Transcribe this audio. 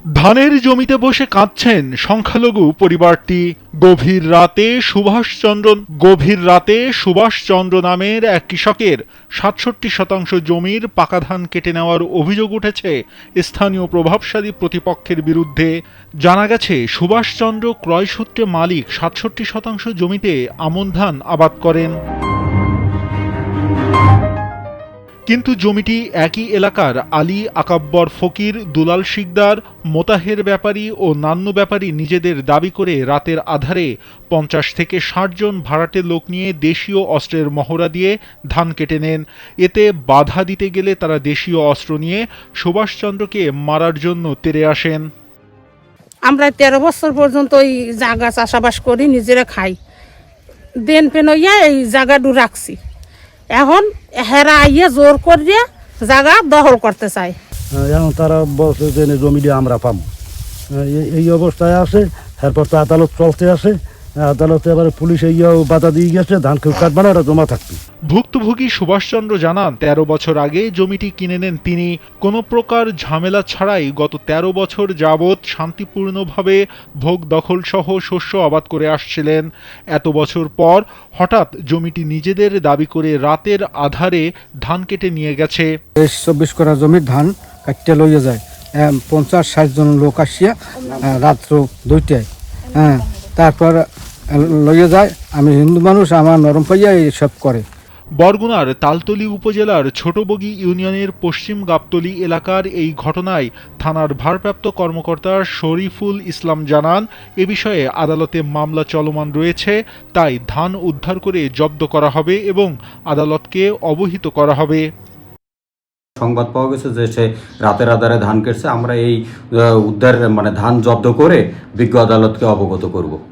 ধানের জমিতে বসে কাঁদছেন সংখ্যালঘু পরিবারটি। গভীর রাতে সুভাষচন্দ্র, গভীর রাতে সুভাষচন্দ্র নামের এক কৃষকের সাতষট্টি শতাংশ জমির পাকা ধান কেটে নেওয়ার অভিযোগ উঠেছে। স্থানীয় প্রভাবশালী প্রতিপক্ষের বিরুদ্ধে জানা গেছে, সুভাষচন্দ্র ক্রয়সূত্রে মালিক সাতষট্টি শতাংশ জমিতে আমন ধান আবাদ করেন। কিন্তু জমিটি একই এলাকার আলী আকাব্বর ফকির, দুলাল শিকদার, মোতাহের ব্যাপারী ও নান্নু ব্যাপারী নিজেদের দাবি করে রাতের আধারে পঞ্চাশ থেকে ষাট জন ভাড়াটে লোক নিয়ে দেশীয় অস্ত্রের মহড়া দিয়ে ধান কেটে নেন। এতে বাধা দিতে গেলে তারা দেশীয় অস্ত্র নিয়ে সুভাষচন্দ্রকে মারার জন্য তেরে আসেন। আমরা তেরো বছর পর্যন্ত ওই জায়গা চাষাবাস করি, নিজেরা খাই। দেন পেন এই জায়গাটু রাখছি। এখন হেরা আইয়া জোর করে জায়গা দখল করতে চায়। এখন তারা বলছে যে জমি দিয়ে আমরা পাবো এই- এই অবস্থায় আছে এরপর তো আদালত চলতে আছে আদালতে এবার পুলিশ এইয়াও বাধা দিয়ে গেছে ধান কেউ কাটবে না ওরা জমা থাকবে। ভুক্তভোগী সুভাষচন্দ্র জানান তেরো বছর আগে জমিটি কিনে নেন তিনি। কোনো প্রকার ঝামেলা ছাড়াই গত তেরো বছর যাবৎ শান্তিপূর্ণভাবে ভোগ দখল সহ শস্য আবাদ করে আসছিলেন। এত বছর পর হঠাৎ জমিটি নিজেদের দাবি করে রাতের আধারে ধান কেটে নিয়ে গেছে। তেইশ চব্বিশ করা জমির ধান কাটতে লইয়া যায়। পঞ্চাশ ষাট জন লোক আসিয়া রাত্র দুইটায় হ্যাঁ তারপর লইয়া যায়। আমি হিন্দু মানুষ আমার নরম পাইয়া এইসব করে। বরগুনার তালতলি উপজেলার ছোটবগি ইউনিয়নের পশ্চিম গাবতলি এলাকার এই ঘটনায় থানার ভারপ্রাপ্ত কর্মকর্তা শরীফুল ইসলাম জানান এ বিষয়ে আদালতে মামলা চলমান রয়েছে তাই ধান উদ্ধার করে জব্দ করা হবে এবং আদালতকে অবহিত করা হবে। সংবাদ পাওয়া গেছে যে সে রাতের আধারে ধান কেটছে। আমরা এই উদ্ধার মানে ধান জব্দ করে বিজ্ঞ আদালতকে অবগত করব।